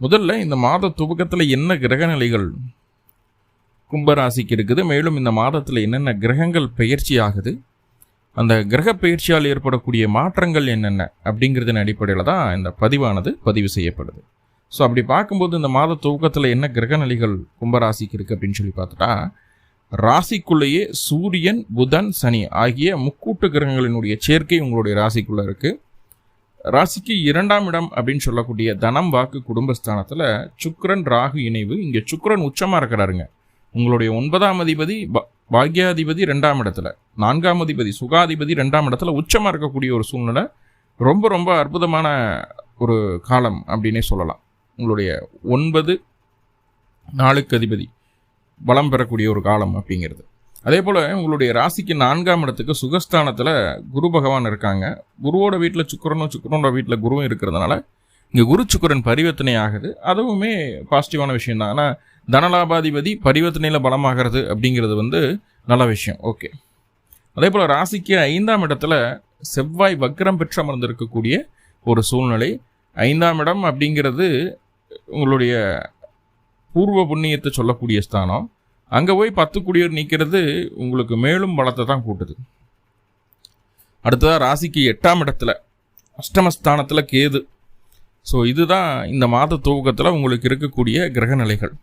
முதல்ல இந்த மாத துவக்கத்தில் என்ன கிரகநிலைகள் கும்பராசிக்கு இருக்குது மேலும் இந்த மாதத்தில் என்னென்ன கிரகங்கள் பயிற்சி ஆகுது அந்த கிரக பயிற்சியால் ஏற்படக்கூடிய மாற்றங்கள் என்னென்ன அப்படிங்கிறதன் அடிப்படையில் தான் இந்த பதிவானது பதிவு செய்யப்படுது. ஸோ அப்படி பார்க்கும்போது இந்த மாத துவக்கத்தில் என்ன கிரகநிலைகள் கும்பராசிக்கு இருக்குது அப்படின்னு சொல்லி பார்த்துட்டா ராசிக்குள்ளேயே சூரியன் புதன் சனி ஆகிய முக்கூட்டு கிரகங்களினுடைய சேர்க்கை உங்களுடைய ராசிக்குள்ளே இருக்குது ராசிக்கு இரண்டாம் இடம் அப்படின்னு சொல்லக்கூடிய தனம் வாக்கு குடும்பஸ்தானத்தில் சுக்கரன் ராகு இணைவு. இங்கே சுக்கரன் உச்சமாக இருக்கிறாருங்க. உங்களுடைய ஒன்பதாம் அதிபதி பாக்யாதிபதி ரெண்டாம் இடத்துல. நான்காம் அதிபதி சுகாதிபதி ரெண்டாம் இடத்துல உச்சமாக இருக்கக்கூடிய ஒரு சூழ்நிலை. ரொம்ப ரொம்ப அற்புதமான ஒரு காலம் அப்படின்னே சொல்லலாம். உங்களுடைய ஒன்பது நாளுக்கு அதிபதி பலம் பெறக்கூடிய ஒரு காலம் அப்படிங்கிறது. அதே போல் உங்களுடைய ராசிக்கு நான்காம் இடத்துக்கு சுகஸ்தானத்தில் குரு பகவான் இருக்காங்க. குருவோட வீட்டில் சுக்கரனும் சுக்கரனோட வீட்டில் குருவும் இருக்கிறதுனால இங்கே குரு சுக்கரன் பரிவர்த்தனை ஆகுது. அதுவுமே பாசிட்டிவான விஷயம் தான் ஆனால் தனலாபாதிபதி பரிவர்த்தனையில் பலமாகிறது அப்படிங்கிறது வந்து நல்ல விஷயம். ஓகே அதே போல் ராசிக்கு ஐந்தாம் இடத்துல செவ்வாய் வக்ரம் பெற்று அமர்ந்திருக்கக்கூடிய ஒரு சூழ்நிலை. ஐந்தாம் இடம் அப்படிங்கிறது உங்களுடைய பூர்வ புண்ணியத்தை சொல்லக்கூடிய ஸ்தானம். அங்கே போய் பத்து குடியர் நிற்கிறது உங்களுக்கு மேலும் பலத்தை தான் கூட்டுது. அடுத்ததாக ராசிக்கு எட்டாம் இடத்துல அஷ்டமஸ்தானத்தில் கேது. ஸோ இதுதான் இந்த மாத துவக்கத்தில் உங்களுக்கு இருக்கக்கூடிய கிரக நிலைகள்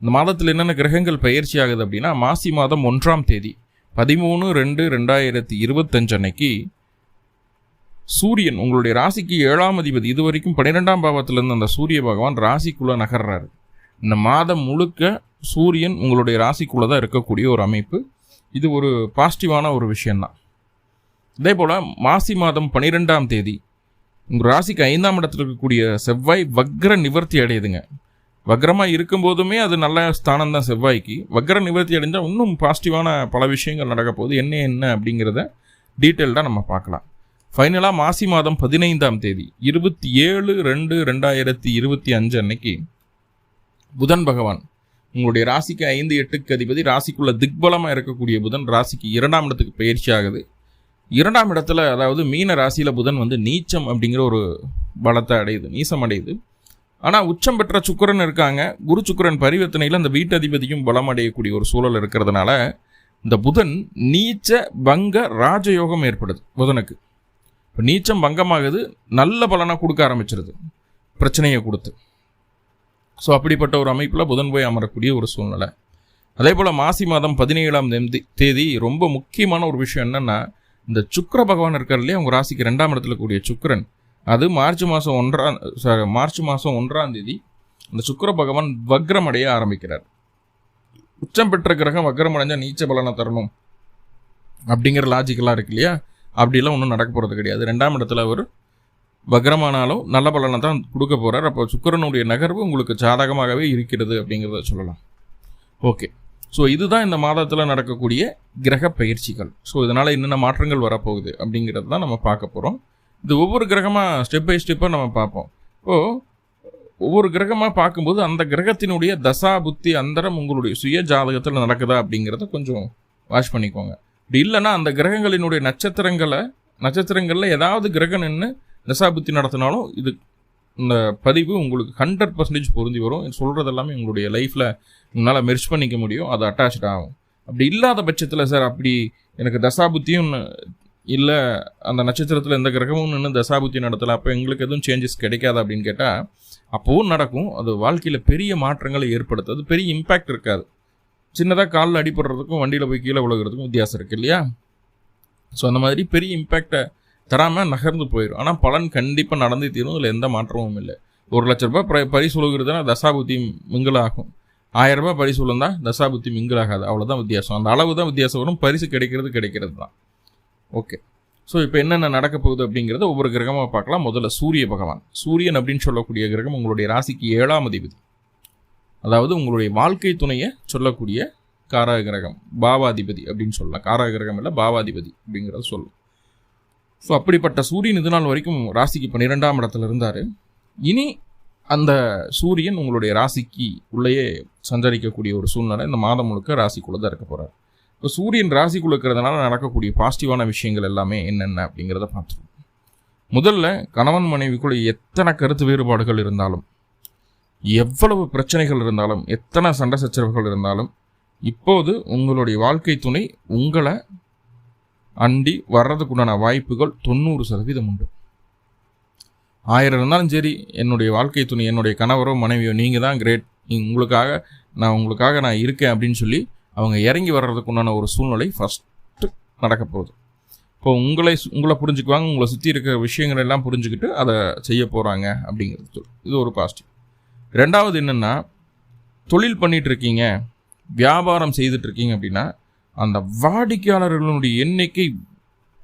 இந்த மாதத்தில் என்னென்ன கிரகங்கள் பயிற்சி ஆகுது அப்படின்னா மாசி மாதம் ஒன்றாம் தேதி பதிமூணு ரெண்டு ரெண்டாயிரத்தி இருபத்தஞ்சு அன்னைக்கு சூரியன் உங்களுடைய ராசிக்கு ஏழாம் அதிபதி இது வரைக்கும் பன்னிரெண்டாம் பாவத்திலேருந்து அந்த சூரிய பகவான் ராசிக்குள்ளே நகர்றாரு. இந்த மாதம் முழுக்க சூரியன் உங்களுடைய ராசிக்குள்ளே தான் இருக்கக்கூடிய ஒரு அமைப்பு. இது ஒரு பாசிட்டிவான ஒரு விஷயந்தான் இதே போல் மாசி மாதம் பன்னிரெண்டாம் தேதி உங்கள் ராசிக்கு ஐந்தாம் இடத்துல இருக்கக்கூடிய செவ்வாய் வக்ர நிவர்த்தி அடையுதுங்க. வக்ரமாக இருக்கும்போதுமே அது நல்ல ஸ்தானம் தான் செவ்வாய்க்கு. வக்ர நிவர்த்தி அடைஞ்சால் இன்னும் பாசிட்டிவான பல விஷயங்கள் நடக்க போகுது. என்ன என்ன அப்படிங்கிறத டீட்டெயில்டாக நம்ம பார்க்கலாம். ஃபைனலாக மாசி மாதம் பதினைந்தாம் தேதி இருபத்தி ஏழு ரெண்டு ரெண்டாயிரத்தி இருபத்தி அஞ்சு அன்னைக்கு புதன் பகவான் உங்களுடைய ராசிக்கு ஐந்து எட்டுக்கு அதிபதி ராசிக்குள்ள திக்பலமாக இருக்கக்கூடிய புதன் ராசிக்கு இரண்டாம் இடத்துக்கு பயிற்சி ஆகுது. இரண்டாம் இடத்துல அதாவது மீன ராசியில் புதன் வந்து நீச்சம் அப்படிங்கிற ஒரு பலத்தை அடையுது நீசம் அடையுது. ஆனால் உச்சம் பெற்ற சுக்கிரன் இருக்காங்க. குரு சுக்கிரன் பரிவர்த்தனையில் அந்த வீட்டதிபதியும் பலம் அடையக்கூடிய ஒரு சூழல் இருக்கிறதுனால இந்த புதன் நீச்ச பங்க ராஜயோகம் ஏற்படுது புதனுக்கு. இப்போ நீச்சம் பங்கமாகுது நல்ல பலனாக கொடுக்க ஆரம்பிச்சிருது. பிரச்சனையை கொடுத்து. ஸோ அப்படிப்பட்ட ஒரு அமைப்பில் புதன் போய் அமரக்கூடிய ஒரு சூழ்நிலை. அதே போல் மாசி மாதம் பதினேழாம் தேதி தேதி ரொம்ப முக்கியமான ஒரு விஷயம் என்னென்னா இந்த சுக்கர பகவான் இருக்கிறதுலே அவங்க ராசிக்கு ரெண்டாம் இடத்துல கூடிய சுக்கரன். அது மார்ச் மாதம் ஒன்றாம் சாரி மார்ச் மாதம் ஒன்றாம் தேதி அந்த சுக்கர பகவான் வக்ரம் அடைய ஆரம்பிக்கிறார். உச்சம் பெற்ற கிரகம் வக்ரம் அடைஞ்சால் நீச்ச பலனை தரணும். அப்படிங்கிற லாஜிக்கெல்லாம் இருக்கு இல்லையா? அப்படிலாம் ஒன்றும் நடக்க போகிறது கிடையாது. ரெண்டாம் இடத்துல அவர் வக்ரமானாலும் நல்ல பலனை தான் கொடுக்க போகிறார் அப்போ சுக்கரனுடைய நகர்வு உங்களுக்கு சாதகமாகவே இருக்கிறது அப்படிங்கிறத சொல்லலாம். ஓகே. ஸோ இதுதான் இந்த மாதத்தில் நடக்கக்கூடிய கிரக பயிற்சிகள். ஸோ இதனால் என்னென்ன மாற்றங்கள் வரப்போகுது அப்படிங்கிறது தான் நம்ம பார்க்க போகிறோம் இது ஒவ்வொரு கிரகமாக ஸ்டெப் பை ஸ்டெப்பாக நம்ம பார்ப்போம். ஓ ஒவ்வொரு கிரகமாக பார்க்கும்போது அந்த கிரகத்தினுடைய தசா புத்தி அந்தரம் உங்களுடைய சுய ஜாதகத்தில் நடக்குதா அப்படிங்கிறத கொஞ்சம் வாஷ் பண்ணிக்கோங்க. இப்படி இல்லைன்னா அந்த கிரகங்களினுடைய நட்சத்திரங்களை நட்சத்திரங்களில் ஏதாவது கிரகம் நின்று நெசாபுத்தி நடத்தினாலும் இது இந்த பதிவு உங்களுக்கு ஹண்ட்ரட் பர்சன்டேஜ் பொருந்தி வரும். சொல்கிறது எல்லாமே உங்களுடைய லைஃப்பில் உங்களால் மெர்ச் பண்ணிக்க முடியும். அது அட்டாச்ட் ஆகும். அப்படி இல்லாத பட்சத்தில் சார் அப்படி எனக்கு தசாபுத்தியும் இல்லை அந்த நட்சத்திரத்தில் எந்த கிரகமும் நின்று தசாபுத்தி நடத்தலை அப்போ எங்களுக்கு எதுவும் சேஞ்சஸ் கிடைக்காது அப்படின்னு கேட்டால் அப்போவும் நடக்கும். அது வாழ்க்கையில் பெரிய மாற்றங்களை ஏற்படுத்தாது. பெரிய இம்பேக்ட் இருக்காது. சின்னதாக காலில் அடிபடுறதுக்கும் வண்டியில் போய் கீழே விழுகிறதுக்கும் வித்தியாசம் இருக்குது இல்லையா? ஸோ அந்த மாதிரி பெரிய இம்பேக்டை தராமல் நகர்ந்து போயிடும் ஆனால் பலன் கண்டிப்பாக நடந்து தீரும். இதில் எந்த மாற்றமும் இல்லை. ஒரு லட்ச ரூபாய் ப பரிசு உழுகிறதுனா தசாபுத்தி மிங்கலாகும். ஆகும் ஆயிரம் ரூபாய் பரிசு உழுந்தா தசாபுத்தி மிங்கலாகாது. அவ்வளோதான் வித்தியாசம். அந்த அளவு தான் வித்தியாசம் வரும். பரிசு கிடைக்கிறது கிடைக்கிறது தான் ஓகே. ஸோ இப்போ என்னென்ன நடக்க போகுது அப்படிங்கிறத ஒவ்வொரு கிரகமாக பார்க்கலாம். முதல்ல சூரிய பகவான். சூரியன் அப்படின்னு சொல்லக்கூடிய கிரகம் உங்களுடைய ராசிக்கு ஏழாம் அதிபதி. அதாவது உங்களுடைய வாழ்க்கை துணையை சொல்லக்கூடிய காரக கிரகம். பாவாதிபதி அப்படின்னு சொல்லலாம். காரக கிரகம் இல்லை பாவாதிபதி அப்படிங்கிறத சொல்லும். ஸோ அப்படிப்பட்ட சூரியன் இது நாள் வரைக்கும் ராசிக்கு பன்னிரெண்டாம் இடத்துல இருந்தார். இனி அந்த சூரியன் உங்களுடைய ராசிக்கு உள்ளேயே சஞ்சரிக்கக்கூடிய ஒரு சூழ்நிலை இந்த மாதம் முழுக்க ராசிக்குள்ளே தான் இருக்க போகிறார் இப்போ சூரியன் ராசிக்குள்ள இருக்கிறதுனால நடக்கக்கூடிய பாசிட்டிவான விஷயங்கள் எல்லாமே என்னென்ன அப்படிங்கிறத பார்த்துருவோம் முதல்ல கணவன் மனைவிக்குள்ளே எத்தனை கருத்து வேறுபாடுகள் இருந்தாலும் எவ்வளவு பிரச்சனைகள் இருந்தாலும் எத்தனை சண்டை சச்சரவுகள் இருந்தாலும் இப்போது உங்களுடைய வாழ்க்கை துணை உங்களை அண்டி வர்றதுக்குண்டான வாய்ப்புகள் தொண்ணூறு சதவீதம் உண்டு. ஆயிரம் இருந்தாலும் சரி என்னுடைய வாழ்க்கை துணை என்னுடைய கணவரோ மனைவியோ நீங்கள் தான் கிரேட் உங்களுக்காக நான் உங்களுக்காக நான் இருக்கேன் அப்படின்னு சொல்லி அவங்க இறங்கி வர்றதுக்குண்டான ஒரு சூழ்நிலை ஃபஸ்ட்டு நடக்க போகுது. இப்போ உங்களை உங்களை புரிஞ்சுக்குவாங்க உங்களை சுற்றி இருக்கிற விஷயங்கள் எல்லாம் புரிஞ்சுக்கிட்டு அதை செய்ய போகிறாங்க அப்படிங்கிறது இது ஒரு பாசிட்டிவ் ரெண்டாவது என்னென்னா தொழில் பண்ணிகிட்ருக்கீங்க வியாபாரம் செய்துட்டு இருக்கீங்க அப்படின்னா அந்த வாடிக்கையாளர்களுடைய எண்ணிக்கை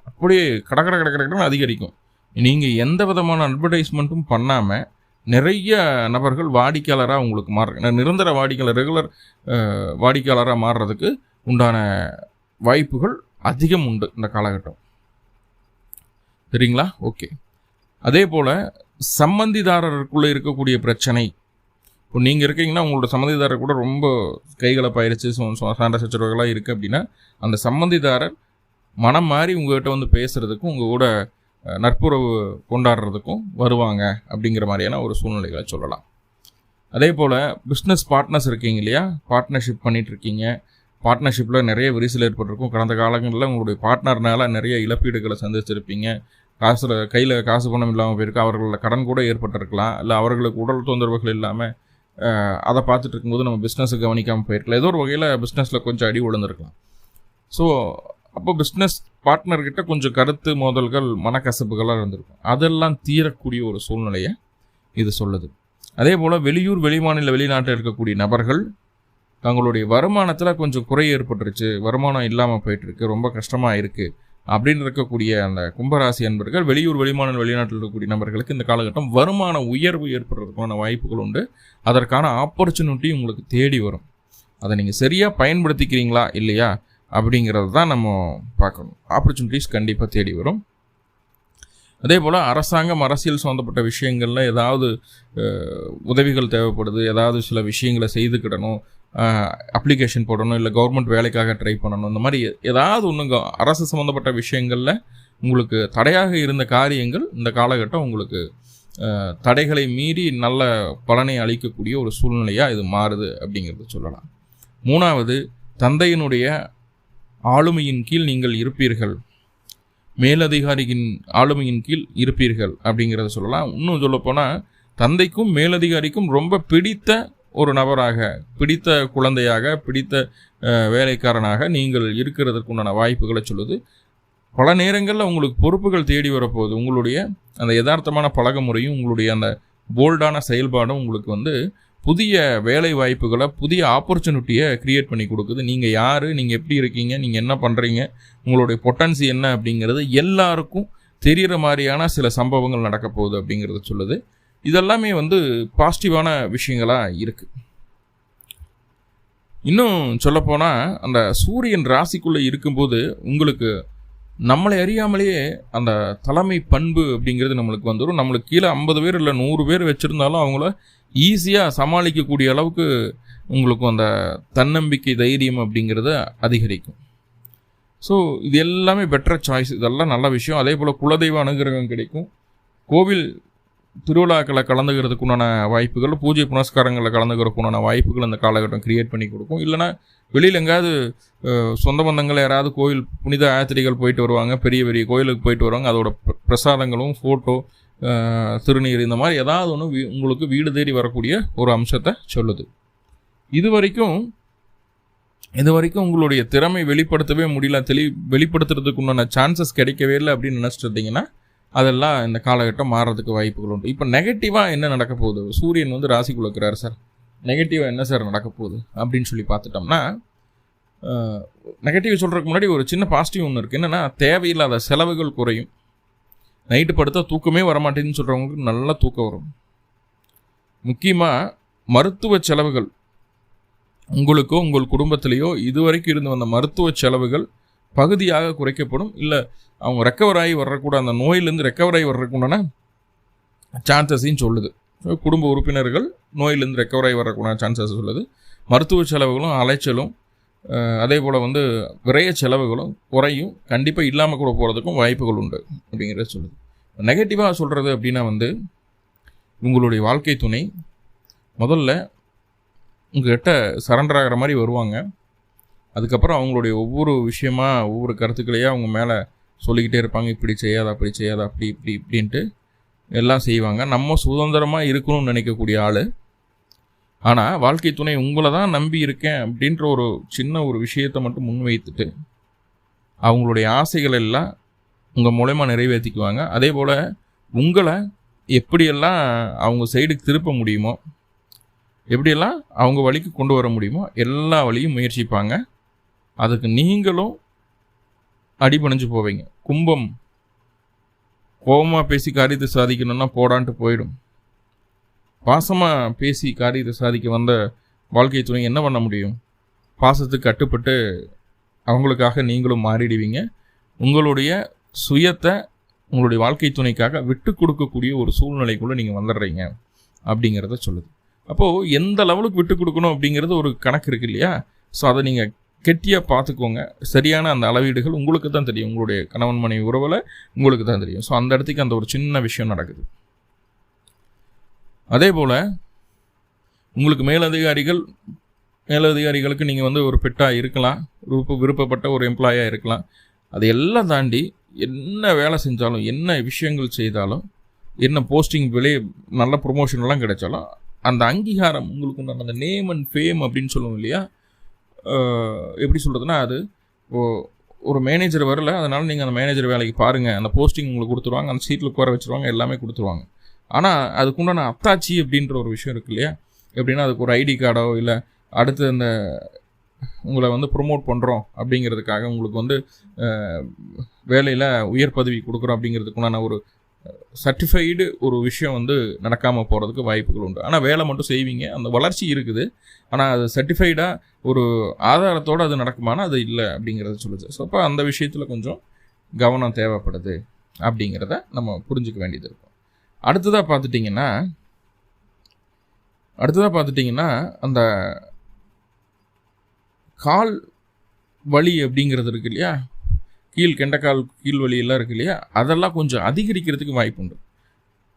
அப்படியே கடற்கரை கடற்கரை அதிகரிக்கும். நீங்கள் எந்த விதமான அட்வர்டைஸ்மெண்ட்டும் பண்ணாமல் நிறைய நபர்கள் வாடிக்கையாளராக உங்களுக்கு மாறு நிரந்தர வாடிக்கையாளர் ரெகுலர் வாடிக்கையாளராக மாறுறதுக்கு உண்டான வாய்ப்புகள் அதிகம் உண்டு இந்த காலகட்டம். சரிங்களா ஓகே. அதே போல் சம்மந்திதாரருக்குள்ளே இருக்கக்கூடிய பிரச்சனை இப்போ நீங்கள் இருக்கீங்கன்னா உங்களோட சம்மந்திதாரர் கூட ரொம்ப கைகலப்பாயிருச்சு சண்டை சச்சரவுகளாக இருக்குது அப்படின்னா அந்த சம்மந்திதாரர் மனம் மாறி உங்கள்கிட்ட வந்து பேசுகிறதுக்கும் உங்கள் கூட நட்புறவு கொண்டாடுறதுக்கும் வருவாங்க அப்படிங்கிற மாதிரியான ஒரு சூழ்நிலைகளை சொல்லலாம். அதே போல் பிஸ்னஸ் பார்ட்னர்ஸ் இருக்கீங்க இல்லையா? பார்ட்னர்ஷிப் பண்ணிகிட்டு இருக்கீங்க. பார்ட்னர்ஷிப்பில் நிறைய விரிசல் ஏற்பட்டிருக்கும். கடந்த காலங்களில் உங்களுடைய பார்ட்னர்னால நிறைய இழப்பீடுகளை சந்திச்சிருப்பீங்க. காசில் கையில் காசு பணம் இல்லாமல் போயிருக்கு. அவர்களில் கடன் கூட ஏற்பட்டிருக்கலாம். இல்லை அவர்களுக்கு உடல் தொந்தரவுகள் இல்லாமல் அதை பார்த்துட்டு இருக்கும்போது நம்ம பிஸ்னஸை கவனிக்காமல் போயிருக்கலாம். ஏதோ ஒரு வகையில் பிஸ்னஸில் கொஞ்சம் அடி விழுந்திருக்கலாம் ஸோ அப்போ பிஸ்னஸ் பார்ட்னர்கிட்ட கொஞ்சம் கருத்து மோதல்கள் மனக்கசப்புகளாக இருந்திருக்கும். அதெல்லாம் தீரக்கூடிய ஒரு சூழ்நிலையை இது சொல்லுது. அதே போல் வெளியூர் வெளிமாநில வெளிநாட்டில் இருக்கக்கூடிய நபர்கள் தங்களுடைய வருமானத்தில் கொஞ்சம் குறை ஏற்பட்டுருச்சு. வருமானம் இல்லாமல் போயிட்டுருக்கு ரொம்ப கஷ்டமாக இருக்குது அப்படின்னு இருக்கக்கூடிய அந்த கும்பராசி அன்பர்கள் வெளியூர் வெளிமாநில வெளிநாட்டில் இருக்கக்கூடிய நபர்களுக்கு இந்த காலகட்டம் வருமான உயர்வு ஏற்படுறதுக்கான வாய்ப்புகள் உண்டு. அதற்கான ஆப்பர்ச்சுனிட்டி உங்களுக்கு தேடி வரும். அதை நீங்கள் சரியாக பயன்படுத்திக்கிறீங்களா இல்லையா அப்படிங்கிறது தான் நம்ம பார்க்கணும். ஆப்பர்ச்சுனிட்டிஸ் கண்டிப்பாக தேடி வரும். அதே போல் அரசாங்கம் அரசியல் சம்மந்தப்பட்ட விஷயங்களில் ஏதாவது உதவிகள் தேவைப்படுது ஏதாவது சில விஷயங்களை செய்துக்கிடணும் அப்ளிகேஷன் போடணும் இல்லை கவர்மெண்ட் வேலைக்காக ட்ரை பண்ணணும் இந்த மாதிரி ஏதாவது ஒன்று அரசு சம்மந்தப்பட்ட விஷயங்களில் உங்களுக்கு தடையாக இருந்த காரியங்கள் இந்த காலகட்டம் உங்களுக்கு தடைகளை மீறி நல்ல பலனை அளிக்கக்கூடிய ஒரு சூழ்நிலையாக இது மாறுது அப்படிங்கிறத சொல்லலாம். மூணாவது தந்தையினுடைய ஆளுமையின் கீழ் நீங்கள் இருப்பீர்கள். மேலதிகாரியின் ஆளுமையின் கீழ் இருப்பீர்கள் அப்படிங்கிறத சொல்லலாம். இன்னும் சொல்லப்போனால் தந்தைக்கும் மேலதிகாரிக்கும் ரொம்ப பிடித்த ஒரு நபராக பிடித்த குழந்தையாக பிடித்த வேலைக்காரனாக நீங்கள் இருக்கிறதுக்குண்டான வாய்ப்புகளை சொல்லுது. பல நேரங்களில் உங்களுக்கு பொறுப்புகள் தேடி வரப்போகுது. உங்களுடைய அந்த யதார்த்தமான பழக முறையும் உங்களுடைய அந்த போல்டான செயல்பாடும் உங்களுக்கு வந்து புதிய வேலை வாய்ப்புகளை புதிய ஆப்பர்ச்சுனிட்டியை க்ரியேட் பண்ணி கொடுக்குது. நீங்கள் யார்? நீங்கள் எப்படி இருக்கீங்க? நீங்கள் என்ன பண்ணுறீங்க உங்களுடைய பொட்டன்சி என்ன அப்படிங்கிறது எல்லாருக்கும் தெரிகிற மாதிரியான சில சம்பவங்கள் நடக்க போகுது அப்படிங்கிறத சொல்லுது. இதெல்லாமே வந்து பாசிட்டிவான விஷயங்களாக இருக்குது இன்னும் சொல்லப்போனால் அந்த சூரியன் ராசிக்குள்ளே இருக்கும்போது உங்களுக்கு நம்மளை அறியாமலேயே அந்த தலைமை பண்பு அப்படிங்கிறது நம்மளுக்கு வந்துடும் நம்மளுக்கு கீழே ஐம்பது பேர் இல்லை நூறு பேர் வச்சுருந்தாலும் அவங்கள ஈஸியாக சமாளிக்கக்கூடிய அளவுக்கு உங்களுக்கு அந்த தன்னம்பிக்கை தைரியம் அப்படிங்கிறத அதிகரிக்கும். ஸோ இது எல்லாமே பெட்டர் சாய்ஸ் இதெல்லாம் நல்ல விஷயம். அதே போல் குலதெய்வ அனுகிரகம் கிடைக்கும். கோவில் திருவிழாக்களை கலந்துக்கிறதுக்கு உண்டான வாய்ப்புகள் பூஜை புனஸ்காரங்களில் கலந்துக்கிறதுக்கு உண்டான வாய்ப்புகள் அந்த காலகட்டம் கிரியேட் பண்ணி கொடுக்கும். இல்லைனா வெளியில் எங்கேயாவது சொந்த பந்தங்கள் யாராவது கோயில் புனித ஆத்திரிகள் போயிட்டு வருவாங்க பெரிய பெரிய கோயிலுக்கு போயிட்டு வருவாங்க அதோட பிரசாதங்களும் ஃபோட்டோ திருநீர் இந்த மாதிரி ஏதாவது ஒன்று வீ உங்களுக்கு வீடு தேடி வரக்கூடிய ஒரு அம்சத்தை சொல்லுது. இது வரைக்கும் இது வரைக்கும் உங்களுடைய திறமை வெளிப்படுத்தவே முடியல தெளி வெளிப்படுத்துறதுக்கு உண்டான சான்சஸ் கிடைக்கவே இல்லை அப்படின்னு நினச்சிட்டு இருந்தீங்கன்னா அதெல்லாம் இந்த காலகட்டம் மாறுறதுக்கு வாய்ப்புகள் உண்டு. இப்போ நெகட்டிவாக என்ன நடக்க போகுது? சூரியன் வந்து ராசி குலக்கிறார் சார். நெகட்டிவாக என்ன சார் நடக்க போகுது? அப்படின்னு சொல்லி பார்த்துட்டோம்னா நெகட்டிவ் சொல்கிறதுக்கு முன்னாடி ஒரு சின்ன பாசிட்டிவ் ஒன்று இருக்குது என்னென்னா தேவையில்லாத செலவுகள் குறையும். நைட்டு படுத்தா தூக்கமே வரமாட்டேங்குன்னு சொல்கிறவங்களுக்கு நல்லா தூக்கம் வரும். முக்கியமாக மருத்துவ செலவுகள். உங்களுக்கோ உங்கள் குடும்பத்திலேயோ இதுவரைக்கும் இருந்து வந்த மருத்துவ செலவுகள் பகுதியாக குறைக்கப்படும். இல்லை அவங்க ரெக்கவர் ஆகி வர்றக்கூட அந்த நோயிலேருந்து ரெக்கவர் ஆகி வர்றதுக்குண்டான சான்சஸையும் சொல்லுது. குடும்ப உறுப்பினர்கள் நோயிலேருந்து ரெக்கவர் ஆகி வரக்கூடிய சான்சஸ் சொல்லுது. மருத்துவ செலவுகளும் அலைச்சலும் அதே போல் வந்து விரைய செலவுகளும் குறையும். கண்டிப்பாக இல்லாமல் கூட போகிறதுக்கும் வாய்ப்புகள் உண்டு அப்படிங்கிறத சொல்லுது. நெகட்டிவாக சொல்கிறது அப்படின்னா வந்து உங்களுடைய வாழ்க்கை துணை முதல்ல உங்கள்கிட்ட சரண்டர் ஆகிற மாதிரி வருவாங்க. அதுக்கப்புறம் அவங்களுடைய ஒவ்வொரு விஷயமா ஒவ்வொரு கருத்துக்களையும் அவங்க மேலே சொல்லிக்கிட்டே இருப்பாங்க. இப்படி செய்யாத அப்படி செய்யாத அப்படி இப்படி இப்படின்ட்டு எல்லாம் செய்வாங்க. நம்ம சுதந்திரமாக இருக்கணும்னு நினைக்கக்கூடிய ஆள். ஆனால் வாழ்க்கை துணை உங்களை தான் நம்பி இருக்கேன் அப்படின்ற ஒரு சின்ன ஒரு விஷயத்தை மட்டும் முன்வைத்துட்டு அவங்களுடைய ஆசைகள் எல்லாம் உங்கள் மூலயமா நிறைவேற்றிக்குவாங்க அதே போல் உங்களை எப்படியெல்லாம் அவங்க சைடுக்கு திருப்ப முடியுமோ எப்படியெல்லாம் அவங்க வழிக்கு கொண்டு வர முடியுமோ எல்லா வழியும் முயற்சிப்பாங்க. அதுக்கு நீங்களும் அடிபணிஞ்சு போவீங்க. கும்பம் கோபமாக பேசி காரியத்தை சாதிக்கணும்னா போடான்ட்டு போயிடும். பாசமாக பேசி காரியத்தை சாதிக்க வந்த வாழ்க்கை துணை என்ன பண்ண முடியும்? பாசத்துக்கு கட்டுப்பட்டு அவங்களுக்காக நீங்களும் மாறிடுவீங்க. உங்களுடைய சுயத்தை உங்களுடைய வாழ்க்கை துணைக்காக விட்டு கொடுக்கக்கூடிய ஒரு சூழ்நிலைக்குள்ளே நீங்கள் வந்துடுறீங்க அப்படிங்கிறத சொல்லுது. அப்போது எந்த லெவலுக்கு விட்டு கொடுக்கணும் அப்படிங்கிறது ஒரு கணக்கு இருக்கு இல்லையா? ஸோ அதை நீங்கள் கெட்டியாக பார்த்துக்கோங்க சரியான அந்த அளவீடுகள் உங்களுக்கு தான் தெரியும். உங்களுடைய கணவன் மனைவி உறவில் உங்களுக்கு தான் தெரியும். ஸோ அந்த இடத்துக்கு அந்த ஒரு சின்ன விஷயம் நடக்குது. அதே போல் உங்களுக்கு மேலதிகாரிகள் மேலதிகாரிகளுக்கு நீங்கள் வந்து ஒரு பெட்டாக இருக்கலாம். விருப்ப விருப்பப்பட்ட ஒரு எம்ப்ளாயாக இருக்கலாம். அதை எல்லாம் தாண்டி என்ன வேலை செஞ்சாலும் என்ன விஷயங்கள் செய்தாலும் என்ன போஸ்டிங் விலை நல்ல ப்ரொமோஷன்லாம் கிடைச்சாலும் அந்த அங்கீகாரம் உங்களுக்கு உண்டான அந்த நேம் அண்ட் ஃபேம் அப்படின்னு சொல்லுவோம் இல்லையா? எப்படி சொல்கிறதுனா அது ஒரு மேனேஜர் வரல அதனால் நீங்கள் அந்த மேனேஜர் வேலைக்கு பாருங்கள் அந்த போஸ்டிங் உங்களுக்கு கொடுத்துருவாங்க அந்த சீட்டில் உட்கார வச்சுருவாங்க எல்லாமே கொடுத்துருவாங்க. ஆனால் அதுக்குண்டான அத்தாச்சி அப்படின்ற ஒரு விஷயம் இருக்கு இல்லையா? எப்படின்னா அதுக்கு ஒரு ஐடி கார்டோ இல்லை அடுத்து அந்த உங்களை வந்து ப்ரொமோட் பண்ணுறோம் அப்படிங்கிறதுக்காக உங்களுக்கு வந்து வேலையில் உயர் பதவி கொடுக்குறோம் அப்படிங்கிறதுக்குண்டான ஒரு சர்டிஃபைடு ஒரு விஷயம் வந்து நடக்காமல் போகிறதுக்கு வாய்ப்புகள் உண்டு. ஆனால் வேலை மட்டும் செய்வீங்க. அந்த வளர்ச்சி இருக்குது. ஆனால் அது சர்டிஃபைடாக ஒரு ஆதாரத்தோடு அது நடக்குமானா அது இல்லை அப்படிங்கிறத சொல்லுது. ஸோ அப்போ அந்த விஷயத்தில் கொஞ்சம் கவனம் தேவைப்படுது அப்படிங்கிறத நம்ம புரிஞ்சுக்க வேண்டியது இருக்கும். அடுத்ததாக பார்த்துட்டிங்கன்னா அடுத்ததாக பார்த்துட்டிங்கன்னா அந்த கால் வலி அப்படிங்கிறது இருக்கு இல்லையா? கீழ் கெண்டக்கால் கீழ் வலியெல்லாம் இருக்கு இல்லையா? அதெல்லாம் கொஞ்சம் அதிகரிக்கிறதுக்கு வாய்ப்பு உண்டு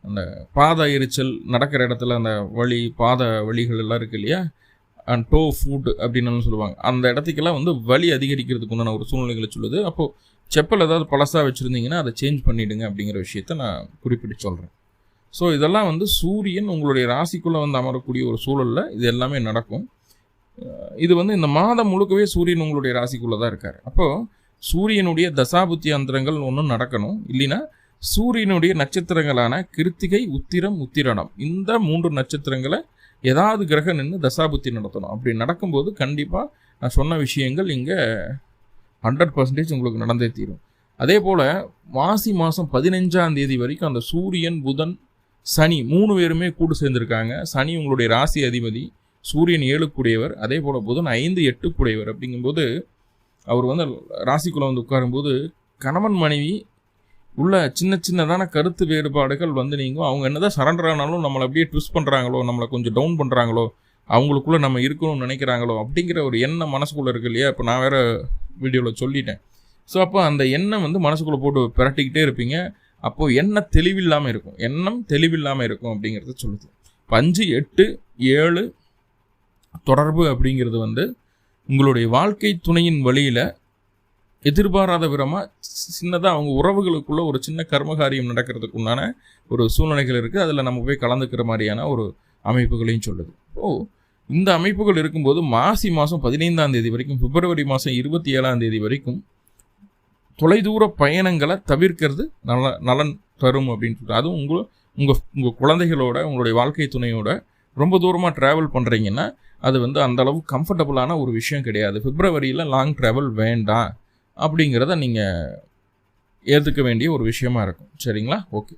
அந்த பாத எரிச்சல் நடக்கிற இடத்துல அந்த வழி பாத வழிகள் எல்லாம் இருக்கு இல்லையா? அண்ட் டோ ஃபுட் அப்படின்னு சொல்லுவாங்க. அந்த இடத்துக்கெல்லாம் வந்து வலி அதிகரிக்கிறதுக்கு உண்டான ஒரு சூழ்நிலைகளை சொல்லுது. அப்போது செப்பல் ஏதாவது பழசாக வச்சுருந்தீங்கன்னா அதை சேஞ்ச் பண்ணிவிடுங்க அப்படிங்கிற விஷயத்த நான் குறிப்பிட்டு சொல்கிறேன் ஸோ இதெல்லாம் வந்து சூரியன் உங்களுடைய ராசிக்குள்ளே வந்து அமரக்கூடிய ஒரு சூழலில் இது எல்லாமே நடக்கும். இது வந்து இந்த மாதம் முழுக்கவே சூரியன் உங்களுடைய ராசிக்குள்ளே தான் இருக்கார். அப்போது சூரியனுடைய தசாபுத்தி அந்தரங்கள் ஒன்றும் நடக்கணும். இல்லைன்னா சூரியனுடைய நட்சத்திரங்களான கிருத்திகை உத்திரம் உத்திரணம். இந்த மூன்று நட்சத்திரங்களை ஏதாவது கிரகம் நின்று தசாபுத்தி நடத்தணும். அப்படி நடக்கும்போது கண்டிப்பாக நான் சொன்ன விஷயங்கள் இங்கே ஹண்ட்ரட் பர்சன்டேஜ் உங்களுக்கு நடந்தே தீரும். அதே போல் மாசி மாதம் பதினஞ்சாம் தேதி வரைக்கும் அந்த சூரியன் புதன் சனி மூணு பேருமே கூட்டு சேர்ந்துருக்காங்க. சனி உங்களுடைய ராசி அதிபதி சூரியன் ஏழுக்குடையவர் அதே போல் புதன் ஐந்து எட்டுக்குடையவர். அப்படிங்கும்போது அவர் வந்து ராசிக்குள்ளே வந்து உட்காரும்போது கணவன் மனைவி உள்ள சின்ன சின்னதான கருத்து வேறுபாடுகள் வந்து நீங்கள் அவங்க என்னதான் சரண்டர் ஆனாலும் நம்மளை அப்படியே ட்விஸ்ட் பண்ணுறாங்களோ நம்மளை கொஞ்சம் டவுன் பண்ணுறாங்களோ அவங்களுக்குள்ளே நம்ம இருக்கணும்னு நினைக்கிறாங்களோ அப்படிங்கிற ஒரு எண்ணம் மனசுக்குள்ளே இருக்கு இல்லையா? இப்போ நான் வேறு வீடியோவில் சொல்லிட்டேன். ஸோ அப்போ அந்த எண்ணம் வந்து மனசுக்குள்ளே போட்டு பிரட்டிக்கிட்டே இருப்பீங்க. அப்போது எண்ணம் தெளிவில்லாமல் இருக்கும். எண்ணம் தெளிவில்லாமல் இருக்கும் அப்படிங்கிறத சொல்லுது. இப்போ அஞ்சு எட்டு ஏழு தொடர்பு அப்படிங்கிறது வந்து உங்களுடைய வாழ்க்கை துணையின் வழியில் எதிர்பாராத விதமாக சின்னதாக அவங்க உறவுகளுக்குள்ள ஒரு சின்ன கர்மகாரியம் நடக்கிறதுக்கு உண்டான ஒரு சூழ்நிலைகள் இருக்குது அதில் நம்ம போய் கலந்துக்கிற மாதிரியான ஒரு அமைப்புகளையும் சொல்லுது. ஓ இந்த அமைப்புகள் இருக்கும்போது மாசி மாதம் பதினைந்தாம் தேதி வரைக்கும் பிப்ரவரி மாதம் இருபத்தி ஏழாம் தேதி வரைக்கும் தொலைதூர பயணங்களை தவிர்க்கிறது நல்ல நலன் தரும் அப்படின்னு சொல்லிட்டு அதுவும் உங்கள் உங்கள் உங்கள் குழந்தைகளோட உங்களுடைய வாழ்க்கை துணையோட ரொம்ப தூரமாக ட்ராவல் பண்ணுறீங்கன்னா அது வந்து அந்தளவு கம்ஃபர்டபுளான ஒரு விஷயம் கிடையாது. பிப்ரவரியில் லாங் ட்ராவல் வேண்டாம் அப்படிங்கிறத நீங்கள் ஏற்றுக்க வேண்டிய ஒரு விஷயமா இருக்கும். சரிங்களா? ஓகே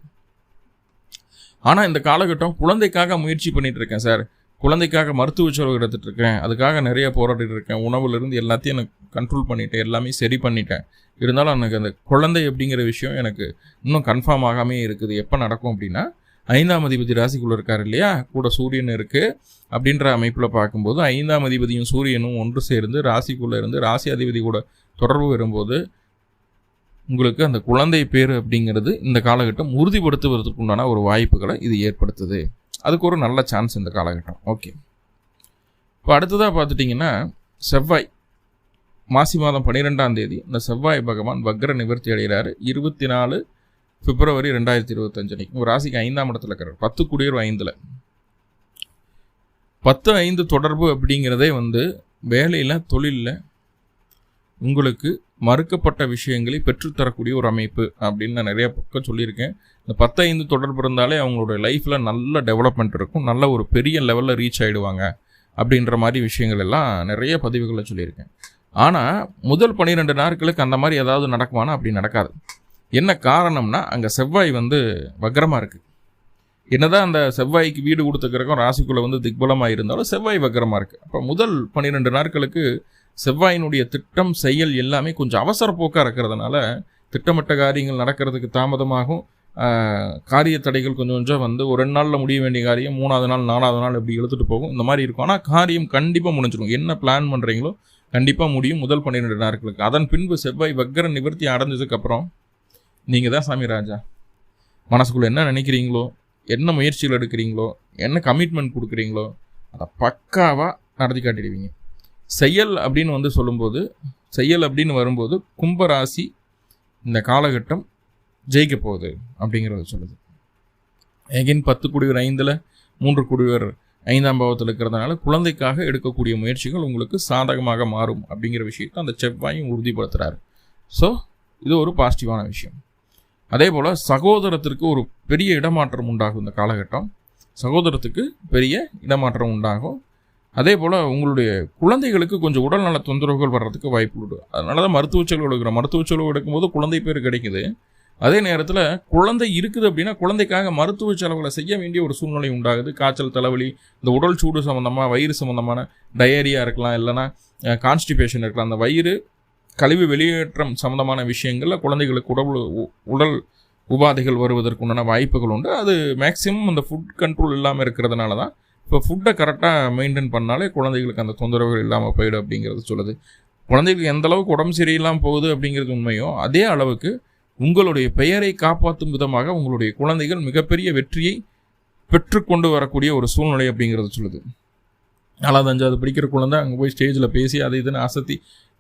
ஆனால் இந்த காலகட்டம் குழந்தைக்காக முயற்சி பண்ணிகிட்ருக்கேன் இருக்கேன் சார் குழந்தைக்காக மருத்துவ செலவு எடுத்துகிட்டு இருக்கேன். அதுக்காக நிறைய போராடிட்டு இருக்கேன். உணவுலேருந்து எல்லாத்தையும் எனக்கு கண்ட்ரோல் பண்ணிட்டேன். எல்லாமே சரி பண்ணிட்டேன். இருந்தாலும் எனக்கு அந்த குழந்தை அப்படிங்கிற விஷயம் எனக்கு இன்னும் கன்ஃபார்ம் ஆகாமே இருக்குது. எப்போ நடக்கும் அப்படின்னா ஐந்தாம் அதிபதி ராசிக்குள்ளே இருக்கார் இல்லையா? கூட சூரியன் இருக்குது அப்படின்ற அமைப்பில் பார்க்கும்போது ஐந்தாம் அதிபதியும் சூரியனும் ஒன்று சேர்ந்து ராசிக்குள்ளே இருந்து ராசி அதிபதி கூட தொடர்பு வரும்போது உங்களுக்கு அந்த குழந்தை பேர் அப்படிங்கிறது இந்த காலகட்டம் உறுதிப்படுத்துவதற்கு உண்டான ஒரு வாய்ப்புகளை இது ஏற்படுத்துது. அதுக்கு ஒரு நல்ல சான்ஸ் இந்த காலகட்டம். ஓகே இப்போ அடுத்ததாக பார்த்துட்டிங்கன்னா செவ்வாய். மாசி மாதம் பன்னிரெண்டாம் தேதி இந்த செவ்வாய் பகவான் வக்ர நிவர்த்தி அடைகிறாரு. இருபத்தி நாலு பிப்ரவரி ரெண்டாயிரத்தி இருபத்தஞ்சு அன்னைக்கு. உங்கள் ராசிக்கு ஐந்தாம் இடத்துல இருக்கிறார். பத்து குடியர் ஐந்தில். பத்து ஐந்து தொடர்பு அப்படிங்கிறதே வந்து வேலையில் தொழிலில் உங்களுக்கு மறுக்கப்பட்ட விஷயங்களை பெற்றுத்தரக்கூடிய ஒரு அமைப்பு அப்படின்னு நான் நிறைய பக்கம் சொல்லியிருக்கேன். இந்த பத்து ஐந்து தொடர்பு இருந்தாலே அவங்களோட லைஃப்பில் நல்ல டெவலப்மெண்ட் இருக்கும். நல்ல ஒரு பெரிய லெவலில் ரீச் ஆகிடுவாங்க அப்படின்ற மாதிரி விஷயங்கள் எல்லாம் நிறைய பதிவுகளில் சொல்லியிருக்கேன். ஆனால் முதல் பன்னிரெண்டு நாட்களுக்கு அந்த மாதிரி ஏதாவது நடக்குமானா அப்படி நடக்காது. என்ன காரணம்னா அங்கே செவ்வாய் வந்து வக்ரமாக இருக்குது என்னதான் அந்த செவ்வாய்க்கு வீடு கொடுத்துக்கிறக்கும் ராசிக்குள்ளே வந்து திக்பலமாக இருந்தாலும் செவ்வாய் வக்கரமாக இருக்குது அப்போ முதல் பன்னிரெண்டு நாட்களுக்கு செவ்வாயினுடைய திட்டம் செயல் எல்லாமே கொஞ்சம் அவசர போக்காக இருக்கிறதுனால திட்டமிட்ட காரியங்கள் நடக்கிறதுக்கு தாமதமாகும். காரிய தடைகள் கொஞ்சம் கொஞ்சம் வந்து ஒரு ரெண்டு நாளில் முடிய வேண்டிய காரியம் மூணாவது நாள் நாலாவது நாள் இப்படி இழுத்துட்டு போகும். இந்த மாதிரி இருக்கும். ஆனால் காரியம் கண்டிப்பாக முடிஞ்சிடும். என்ன பிளான் பண்ணுறீங்களோ கண்டிப்பாக முடியும் முதல் பன்னிரெண்டு நாட்களுக்கு. அதன் பின்பு செவ்வாய் வக்கர நிவர்த்தி அடைஞ்சதுக்கப்புறம் நீங்கள் தான் சாமி ராஜா. மனசுக்குள்ளே என்ன நினைக்கிறீங்களோ என்ன முயற்சிகள் எடுக்கிறீங்களோ என்ன கமிட்மெண்ட் கொடுக்குறீங்களோ அதை பக்காவாக நடத்தி காட்டிடுவீங்க. செயல் அப்படின்னு வந்து சொல்லும்போது செயல் அப்படின்னு வரும்போது கும்பராசி இந்த காலகட்டம் ஜெயிக்க போகுது அப்படிங்கிறத சொல்லுது. எகின் பத்து குடிவர் ஐந்தில் மூன்று குடிவர் ஐந்தாம் பாவத்தில் இருக்கிறதுனால குழந்தைக்காக எடுக்கக்கூடிய முயற்சிகள் உங்களுக்கு சாதகமாக மாறும் அப்படிங்கிற விஷயத்தை அந்த செவ்வாயும் உறுதிப்படுத்துகிறாரு ஸோ இது ஒரு பாசிட்டிவான விஷயம். அதே போல் சகோதரத்திற்கு ஒரு பெரிய இடமாற்றம் உண்டாகும் இந்த காலகட்டம். சகோதரத்துக்கு பெரிய இடமாற்றம் உண்டாகும். அதே போல் உங்களுடைய குழந்தைகளுக்கு கொஞ்சம் உடல்நல தொந்தரவுகள் வர்றதுக்கு வாய்ப்பு உண்டு. அதனால தான் மருத்துவ செலவு எடுக்கிறோம் மருத்துவ செலவு எடுக்கும்போது குழந்தை பேர் கிடைக்குது. அதே நேரத்தில் குழந்தை இருக்குது அப்படின்னா குழந்தைக்காக மருத்துவ செலவுகளை செய்ய வேண்டிய ஒரு சூழ்நிலை உண்டாகுது. காய்ச்சல் தலைவலி இந்த உடல் சூடு சம்மந்தமாக வயிறு சம்மந்தமான டயரியா இருக்கலாம் இல்லைனா கான்ஸ்டிபேஷன் இருக்கலாம். அந்த வயிறு கழிவு வெளியேற்றம் சம்மந்தமான விஷயங்களில் குழந்தைகளுக்கு உடல் உடல் உபாதைகள் வருவதற்குண்டான வாய்ப்புகள் உண்டு. அது மேக்ஸிமம் அந்த ஃபுட் கண்ட்ரோல் இல்லாமல் இருக்கிறதுனால தான் இப்போ ஃபுட்டை கரெக்டாக மெயின்டைன் பண்ணாலே குழந்தைகளுக்கு அந்த தொந்தரவுகள் இல்லாமல் போயிடும் அப்படிங்கிறது சொல்லுது. குழந்தைகளுக்கு எந்த அளவுக்கு உடம்பு சரியில்லாமல் போகுது அப்படிங்கிறது உண்மையோ அதே அளவுக்கு உங்களுடைய பெயரை காப்பாற்றும் விதமாக உங்களுடைய குழந்தைகள் மிகப்பெரிய வெற்றியை பெற்றுக்கொண்டு வரக்கூடிய ஒரு சூழ்நிலை அப்படிங்கிறது சொல்லுது. நாலாவது அஞ்சாவது படிக்கிற குழந்தை அங்கே போய் ஸ்டேஜில் பேசி அதை இதுன்னு அசத்தி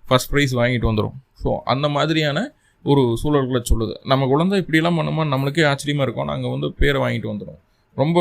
ஃபஸ்ட் ப்ரைஸ் வாங்கிட்டு வந்துடும் ஸோ அந்த மாதிரியான ஒரு சூழல்களை சொல்லுது. நம்ம குழந்தை இப்படிலாம் பண்ணுமா? நம்மளுக்கே ஆச்சரியமாக இருக்கும். நாங்கள் வந்து பேரை வாங்கிட்டு வந்துடும் ரொம்ப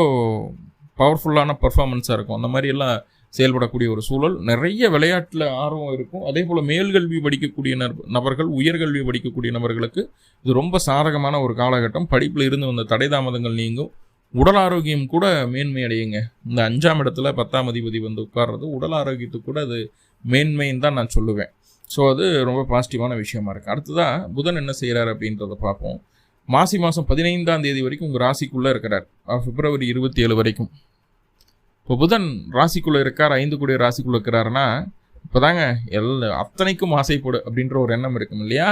பவர்ஃபுல்லான பர்ஃபார்மன்ஸாக இருக்கும். அந்த மாதிரி எல்லாம் செயல்படக்கூடிய ஒரு சூழல். நிறைய விளையாட்டில் ஆர்வம் இருக்கும். அதே போல் மேல்கல்வி படிக்கக்கூடிய நபர்கள் உயர்கல்வி படிக்கக்கூடிய நபர்களுக்கு இது ரொம்ப சாதகமான ஒரு காலகட்டம். படிப்பில் இருந்து வந்த தடை தாமதங்கள் நீங்கும். உடல் ஆரோக்கியம் கூட மேன்மை அடையுங்க. இந்த அஞ்சாம் இடத்துல பத்தாம் அதிபதி வந்து உட்கார்றது உடல் ஆரோக்கியத்துக்கு கூட அது மேன்மைன்னு தான் நான் சொல்லுவேன். ஸோ அது ரொம்ப பாசிட்டிவான விஷயமா இருக்குது அடுத்ததாக புதன் என்ன செய்கிறார் அப்படின்றத பார்ப்போம். மாசி மாதம் பதினைந்தாம் தேதி வரைக்கும் உங்கள் ராசிக்குள்ளே இருக்கிறார். பிப்ரவரி இருபத்தி ஏழு வரைக்கும். இப்போ புதன் ராசிக்குள்ளே இருக்கார் ஐந்து கூடிய ராசிக்குள்ளே இருக்கிறாருன்னா இப்போ தாங்க எல் அத்தனைக்கும் ஆசைப்படு அப்படின்ற ஒரு எண்ணம் இருக்கும் இல்லையா?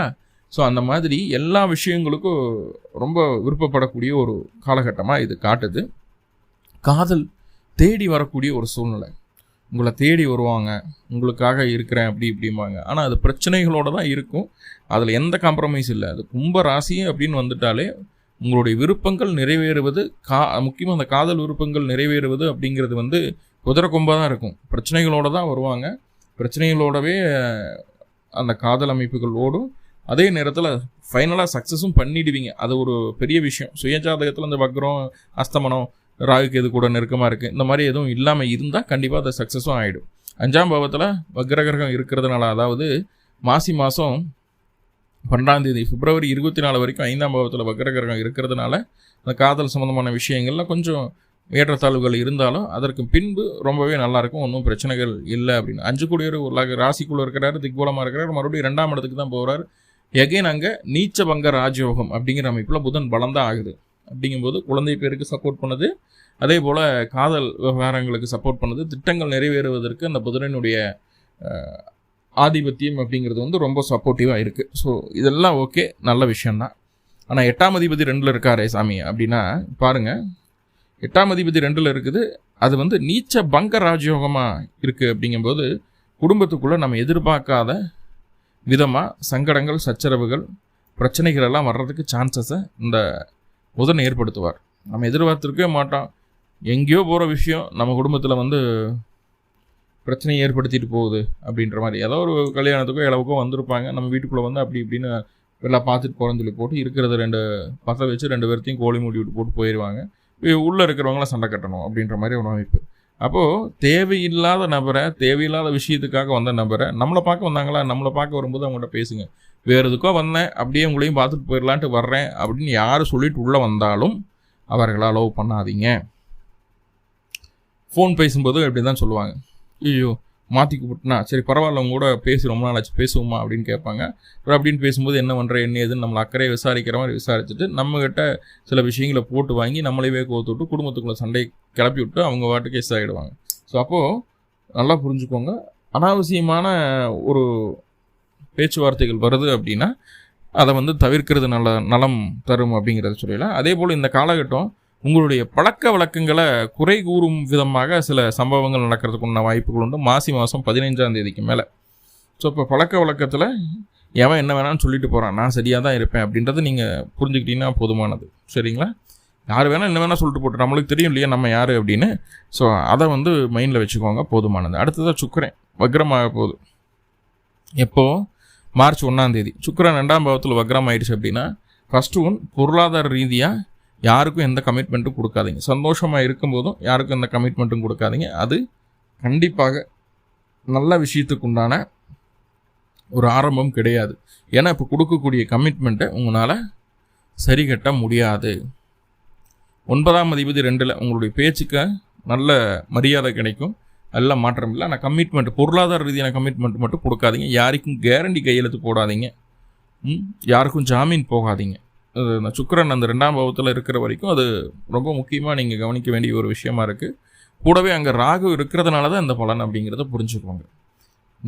ஸோ அந்த மாதிரி எல்லா விஷயங்களுக்கும் ரொம்ப விருப்பப்படக்கூடிய ஒரு காலகட்டமாக இது காட்டுது. காதல் தேடி வரக்கூடிய ஒரு சூழ்நிலை. உங்களை தேடி வருவாங்க. உங்களுக்காக இருக்கிறேன் அப்படி இப்படிம்பாங்க. ஆனால் அது பிரச்சனைகளோடு தான் இருக்கும். அதில் எந்த காம்ப்ரமைஸ் இல்லை. அது கும்ப ராசி அப்படின்னு வந்துட்டாலே உங்களுடைய விருப்பங்கள் நிறைவேறுவது கா முக்கியமாக அந்த காதல் விருப்பங்கள் நிறைவேறுவது அப்படிங்கிறது வந்து குதிரை கொம்பாக தான் இருக்கும். பிரச்சனைகளோடு தான் வருவாங்க. பிரச்சனைகளோடவே அந்த காதல் அமைப்புகள் ஓடும். அதே நேரத்தில் ஃபைனலாக சக்ஸஸும் பண்ணிடுவீங்க. அது ஒரு பெரிய விஷயம். சுயஜாதகத்தில் இந்த வக்ரம் அஸ்தமனம் ராகுக்கு எது கூட நெருக்கமாக இருக்குது இந்த மாதிரி எதுவும் இல்லாமல் இருந்தால் கண்டிப்பாக அது சக்ஸஸும் ஆகிடும் அஞ்சாம் பாவத்தில் வக்ரகிரகம் இருக்கிறதுனால அதாவது மாசி மாதம் பன்னெண்டாம் தேதி பிப்ரவரி இருபத்தி நாலு வரைக்கும் ஐந்தாம் பாவத்தில் வக்ரகிரகம் இருக்கிறதுனால அந்த காதல் சம்மந்தமான விஷயங்கள்லாம் கொஞ்சம் ஏற்றத்தாழ்வுகள் இருந்தாலும் அதற்கு பின்பு ரொம்பவே நல்லாயிருக்கும் ஒன்றும் பிரச்சனைகள் இல்லை அப்படின்னு. அஞ்சு கோடியர் ஒரு ராசிக்குள்ளே இருக்கிறாரு திக்போலமாக இருக்கிறார். மறுபடியும் ரெண்டாம் இடத்துக்கு தான் போகிறார் எகைன் அங்கே நீச்சபங்க ராஜயோகம் அப்படிங்கிற அமைப்பில் புதன் பலந்தான் ஆகுது. அப்படிங்கும்போது குழந்தை பேருக்கு சப்போர்ட் பண்ணுது. அதே போல் காதல் விவகாரங்களுக்கு சப்போர்ட் பண்ணுது. திட்டங்கள் நிறைவேறுவதற்கு அந்த புதனினுடைய ஆதிபத்தியம் அப்படிங்கிறது வந்து ரொம்ப சப்போர்ட்டிவாக இருக்குது ஸோ இதெல்லாம் ஓகே நல்ல விஷயந்தான் ஆனால் எட்டாம் அதிபதி ரெண்டில் இருக்காரே சாமி அப்படின்னா பாருங்கள் எட்டாம் அதிபதி ரெண்டில் இருக்குது. அது வந்து நீச்ச பங்க ராஜயோகமாக இருக்குது அப்படிங்கும்போது குடும்பத்துக்குள்ளே நம்ம எதிர்பார்க்காத விதமாக சங்கடங்கள் சச்சரவுகள் பிரச்சனைகள் எல்லாம் வர்றதுக்கு சான்சஸை இந்த புதன் ஏற்படுத்துவார். நம்ம எதிர்பார்த்துருக்கவே மாட்டோம். எங்கேயோ போகிற விஷயம் நம்ம குடும்பத்தில் வந்து பிரச்சனையை ஏற்படுத்திட்டு போகுது அப்படின்ற மாதிரி. ஏதோ ஒரு கல்யாணத்துக்கோ இளவுக்கோ வந்திருப்பாங்க. நம்ம வீட்டுக்குள்ளே வந்து அப்படி இப்படின்னு எல்லாம் பார்த்துட்டு போகிறோன்னு சொல்லி போட்டு இருக்கிறத ரெண்டு பசை வச்சு ரெண்டு பேர்த்தையும் கோழி மூடி விட்டு போட்டு போயிடுவாங்க உள்ளே இருக்கிறவங்களாம் சண்டை கட்டணும் அப்படின்ற மாதிரி ஒரு அமைப்பு. அப்போது தேவையில்லாத நபரை தேவையில்லாத விஷயத்துக்காக வந்த நபரை நம்மளை பார்க்க வந்தாங்களா? நம்மளை பார்க்க வரும்போது அவங்கள்ட்ட பேசுங்க. வேறு எதுக்கோ வந்தேன் அப்படியே உங்களையும் பார்த்துட்டு போயிடலான்ட்டு வர்றேன் அப்படின்னு யார் சொல்லிட்டு உள்ளே வந்தாலும் அவர்களை அலோவ் பண்ணாதீங்க. ஃபோன் பேசும்போது இப்படி தான் சொல்லுவாங்க. ஐயோ மாற்றி கூப்பிட்டுனா சரி பரவாயில்ல அவங்க கூட பேசி ரொம்ப நாள் ஆச்சு பேசுவோமா அப்படின்னு கேட்பாங்க. அப்புறம் அப்படின்னு பேசும்போது என்ன பண்ணுற என்ன ஏதுன்னு நம்மளை அக்கறையை விசாரிக்கிற மாதிரி விசாரிச்சுட்டு நம்மக்கிட்ட சில விஷயங்களை போட்டு வாங்கி நம்மளையே கோத்து விட்டு குடும்பத்துக்குள்ளே சண்டை கிளப்பி விட்டு அவங்க வாட்டுக்கு கேஸ் ஆகிடுவாங்க ஸோ அப்போது நல்லா புரிஞ்சுக்கோங்க. அனாவசியமான ஒரு பேச்சுவார்த்தைகள் வருது அப்படின்னா அதை வந்து தவிர்க்கிறது நல்ல நலம் தரும் அப்படிங்கிறத சொல்லலாம். அதே போல் இந்த காலகட்டம் உங்களுடைய பழக்க வழக்கங்களை குறை கூறும் விதமாக சில சம்பவங்கள் நடக்கிறதுக்குள்ள வாய்ப்புகள் உண்டு. மாசி மாதம் பதினைஞ்சாம் தேதிக்கு மேலே. ஸோ இப்போ பழக்க வழக்கத்தில் எவன் என்ன வேணான்னு சொல்லிட்டு போகிறான் நான் சரியாக தான் இருப்பேன் அப்படின்றத நீங்கள் புரிஞ்சுக்கிட்டீங்கன்னா போதுமானது. சரிங்களா? யார் வேணால் என்ன வேணால் சொல்லிட்டு போட்டு நம்மளுக்கு தெரியும் இல்லையா நம்ம யார் அப்படின்னு. ஸோ அதை வந்து மைண்டில் வச்சுக்கோங்க. போதுமானது. அடுத்ததாக சுக்கரன். வக்ரமாக போகுது. எப்போது மார்ச் ஒன்றாம் தேதி. சுக்கரன் ரெண்டாம் பாவத்தில் வக்ரம் ஆயிடுச்சு அப்படின்னா ஃபஸ்ட்டு ஒன் பொருளாதார ரீதியாக யாருக்கும் எந்த கமிட்மெண்ட்டும் கொடுக்காதீங்க. சந்தோஷமாக இருக்கும்போதும் யாருக்கும் எந்த கமிட்மெண்ட்டும் கொடுக்காதீங்க. அது கண்டிப்பாக நல்ல விஷயத்துக்கு உண்டான ஒரு ஆரம்பம் கிடையாது. ஏன்னா இப்போ கொடுக்கக்கூடிய கமிட்மெண்ட்டை உங்களால் சரி கட்ட முடியாது. ஒன்பதாம் அதிபதி ரெண்டில் உங்களுடைய பேச்சுக்கு நல்ல மரியாதை கிடைக்கும். நல்ல மாற்றம் இல்லை. ஆனால் கமிட்மெண்ட் பொருளாதார ரீதியான கமிட்மெண்ட் மட்டும் கொடுக்காதீங்க. யாருக்கும் கேரண்டி கையெழுத்து போடாதீங்க. ம், யாருக்கும் ஜாமீன் போகாதீங்க. அது அந்த சுக்கிரன் அந்த ரெண்டாம் பாவத்தில் இருக்கிற வரைக்கும் அது ரொம்ப முக்கியமாக நீங்கள் கவனிக்க வேண்டிய ஒரு விஷயமா இருக்குது கூடவே அங்கே ராகு இருக்கிறதுனால தான் இந்த பலன் அப்படிங்கிறத புரிஞ்சுக்குவாங்க.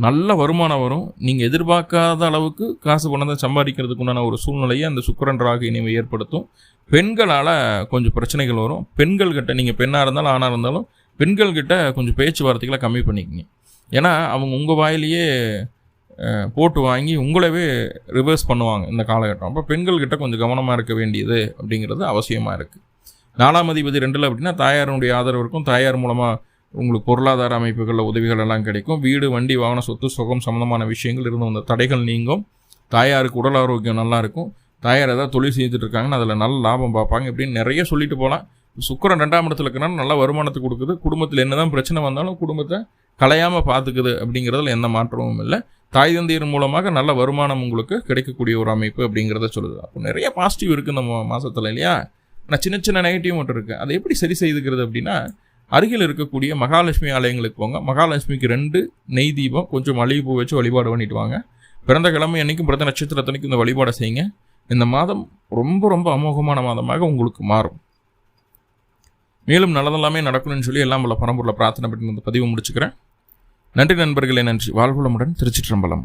நல்ல வருமானம் வரும். நீங்கள் எதிர்பார்க்காத அளவுக்கு காசு பணத்தை சம்பாதிக்கிறதுக்கு உண்டான ஒரு சூழ்நிலையை அந்த சுக்கரன் ராகு இனிமை ஏற்படுத்தும். பெண்களால் கொஞ்சம் பிரச்சனைகள் வரும். பெண்கள் கிட்ட நீங்கள் பெண்ணாக இருந்தாலும் ஆணாக இருந்தாலும் பெண்கள்கிட்ட கொஞ்சம் பேச்சுவார்த்தைகளை கம்மி பண்ணிக்கங்க. ஏன்னா அவங்க உங்கள் வாயிலேயே போட்டு வாங்கி உங்களவே ரிவர்ஸ் பண்ணுவாங்க இந்த காலகட்டம். அப்போ பெண்கள்கிட்ட கொஞ்சம் கவனமாக இருக்க வேண்டியது அப்படிங்கிறது அவசியமாக இருக்குது நாலாம் அதிபதி ரெண்டில் அப்படின்னா தாயாருடைய ஆதரவு இருக்கும். தாயார் மூலமாக உங்களுக்கு பொருளாதார அமைப்புகளில் உதவிகள் எல்லாம் கிடைக்கும். வீடு வண்டி வாகன சொத்து சுகம் சம்மந்தமான விஷயங்கள் இருந்து வந்த தடைகள் நீங்கும். தாயாருக்கு உடல் ஆரோக்கியம் நல்லா இருக்கும். தாயார் ஏதாவது தொழில் செய்துட்டு இருக்காங்கன்னா அதில் நல்ல லாபம் பார்ப்பாங்க. இப்படின்னு நிறைய சொல்லிட்டு போகலாம். சுக்கரன் ரெண்டாம் இடத்துல இருக்கிறனால நல்ல வருமானத்தை கொடுக்குது. குடும்பத்தில் என்னதான் பிரச்சனை வந்தாலும் குடும்பத்தை கலையாமல் பார்த்துக்குது அப்படிங்கிறதுல எந்த மாற்றமும் இல்லை. தாய் தந்தையர் மூலமாக நல்ல வருமானம் உங்களுக்கு கிடைக்கக்கூடிய ஒரு அமைப்பு அப்படிங்கிறத சொல்லுது. அப்போ நிறைய பாசிட்டிவ் இருக்குது இந்த மாதத்தில் இல்லையா? ஆனால் சின்ன சின்ன நெகட்டிவ் மட்டும் இருக்குது அதை எப்படி சரி செய்துக்கிறது அப்படின்னா அருகில் இருக்கக்கூடிய மகாலட்சுமி ஆலயங்களுக்கு போங்க. மகாலட்சுமிக்கு ரெண்டு நெய் தீபம் கொஞ்சம் மல்லிகைப்பூ வச்சு வழிபாடு பண்ணிட்டு வாங்க. பிறந்த கிழமை அன்னைக்கும் பிறந்த நட்சத்திரத்தனைக்கும் இந்த வழிபாடை செய்யுங்க. இந்த மாதம் ரொம்ப ரொம்ப அமோகமான மாதமாக உங்களுக்கு மாறும். மேலும் நல்லதெல்லாமே நடக்கணும்னு சொல்லி எல்லாம் உள்ள பரம்பூரில் பிரார்த்தனை பண்ணி இந்த பதிவு முடிச்சுக்கிறேன். நன்றி நண்பர்களே நன்றி. வாழ்வுளமுடன் திருச்சிற்றம்பலம்.